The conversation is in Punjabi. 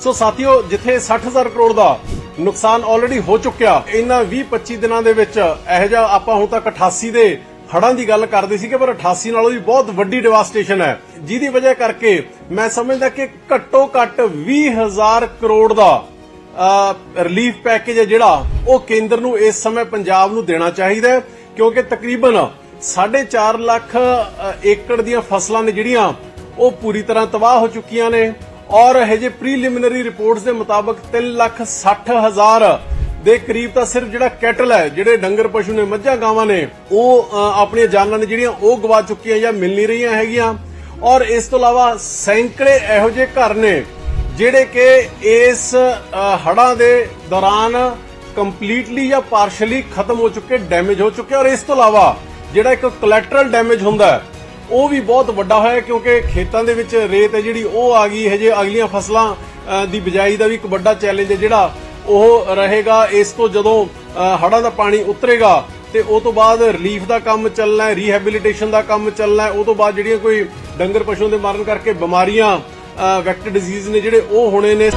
ਸੋ ਸਾਥੀਓ, ਜਿੱਥੇ 60000 ਕਰੋੜ ਦਾ ਨੁਕਸਾਨ ਆਲਰੇਡੀ ਹੋ ਚੁੱਕਿਆ, ਇਹਨਾਂ 20-25 ਦਿਨਾਂ ਦੇ ਵਿੱਚ ਇਹੋ ਜਿਹਾ ਆਪਾਂ ਹੁਣ ਤੱਕ 88 ਦੇ ਹੜਾਂ ਦੀ ਗੱਲ ਕਰਦੇ ਸੀਗੇ, ਪਰ 88 ਨਾਲੋਂ ਵੀ ਬਹੁਤ ਵੱਡੀ ਡਿਵਾਸਟੇਸ਼ਨ ਹੈ। ਜਿਹਦੀ ਵਜ੍ਹਾ ਕਰਕੇ ਮੈਂ ਸਮਝਦਾ ਕਿ ਘੱਟੋ ਘੱਟ 20000 ਕਰੋੜ ਦਾ ਰਿਲੀਫ ਪੈਕੇਜ ਹੈ ਜਿਹੜਾ, ਉਹ ਕੇਂਦਰ ਨੂੰ ਇਸ ਸਮੇਂ ਪੰਜਾਬ ਨੂੰ ਦੇਣਾ ਚਾਹੀਦਾ ਹੈ, ਕਿਉਂਕਿ ਤਕਰੀਬਨ 4.5 ਲੱਖ ਏਕੜ ਦੀਆਂ ਫਸਲਾਂ ਨੇ ਜਿਹੜੀਆਂ, ਉਹ ਪੂਰੀ ਤਰ੍ਹਾਂ ਤਬਾਹ ਹੋ ਚੁੱਕੀਆਂ ਨੇ। ਔਰ ਹਜੇ ਪ੍ਰੀਲਿਮਿਨਰੀ ਰਿਪੋਰਟਸ ਦੇ ਮੁਤਾਬਕ 3 ਲੱਖ 60 ਹਜ਼ਾਰ ਦੇ ਕਰੀਬ ਤਾਂ ਸਿਰਫ ਜਿਹੜਾ ਕੈਟਲ ਹੈ, ਜਿਹੜੇ ਡੰਗਰ ਪਸ਼ੂ ਨੇ, ਮੱਝਾਂ, ਗਾਵਾਂ ਨੇ, ਉਹ ਆਪਣੀਆਂ ਜਾਨਾਂ ਨੇ ਜਿਹੜੀਆਂ ਉਹ ਗਵਾ ਚੁੱਕੀਆਂ ਜਾਂ ਮਿਲ ਨਹੀਂ ਰਹੀਆਂ ਹੈਗੀਆਂ। ਔਰ ਇਸ ਤੋਂ ਇਲਾਵਾ ਸੈਂਕੜੇ ਇਹੋ ਜਿਹੇ ਘਰ ਨੇ ਜਿਹੜੇ ਕਿ ਇਸ ਹੜਾਂ ਦੇ ਦੌਰਾਨ ਕੰਪਲੀਟਲੀ ਜਾਂ ਪਾਰਸ਼ਲੀ ਖਤਮ ਹੋ ਚੁੱਕੇ ਡੈਮੇਜ ਹੋ ਚੁੱਕੇ। ਔਰ ਇਸ ਤੋਂ ਇਲਾਵਾ ਜਿਹੜਾ ਇੱਕ ਕੋਲੈਟਰਲ ਡੈਮੇਜ ਹੁੰਦਾ ਹੈ ਉਹ ਵੀ ਬਹੁਤ ਵੱਡਾ ਹੋਇਆ ਕਿਉਂਕਿ ਖੇਤਾਂ ਦੇ ਵਿੱਚ ਰੇਤ ਹੈ ਜਿਹੜੀ ਉਹ ਆ ਗਈ। ਹਜੇ ਅਗਲੀਆਂ ਫਸਲਾਂ ਦੀ ਬਿਜਾਈ ਦਾ ਵੀ ਇੱਕ ਵੱਡਾ ਚੈਲੰਜ ਹੈ ਜਿਹੜਾ ਉਹ ਰਹੇਗਾ। ਇਸ ਤੋਂ ਜਦੋਂ ਅ, ਹੜ੍ਹਾਂ ਦਾ ਪਾਣੀ ਉਤਰੇਗਾ ਤੇ ਉਹ ਤੋਂ ਬਾਅਦ ਰਿਲੀਫ ਦਾ ਕੰਮ ਚੱਲਣਾ ਹੈ ਰੀਹੈਬਿਲਿਟੇਸ਼ਨ ਦਾ ਕੰਮ ਚੱਲਣਾ ਹੈ। ਉਹ ਤੋਂ ਬਾਅਦ ਜਿਹੜੀਆਂ ਕੋਈ ਡੰਗਰ ਪਸ਼ੂਆਂ ਦੇ ਮਾਰਨ ਕਰਕੇ ਬਿਮਾਰੀਆਂ ਵੈਕਟਰ ਡਿਜ਼ੀਜ਼ ਨੇ ਜਿਹੜੇ ਉਹ ਹੋਣੇ ਨੇ।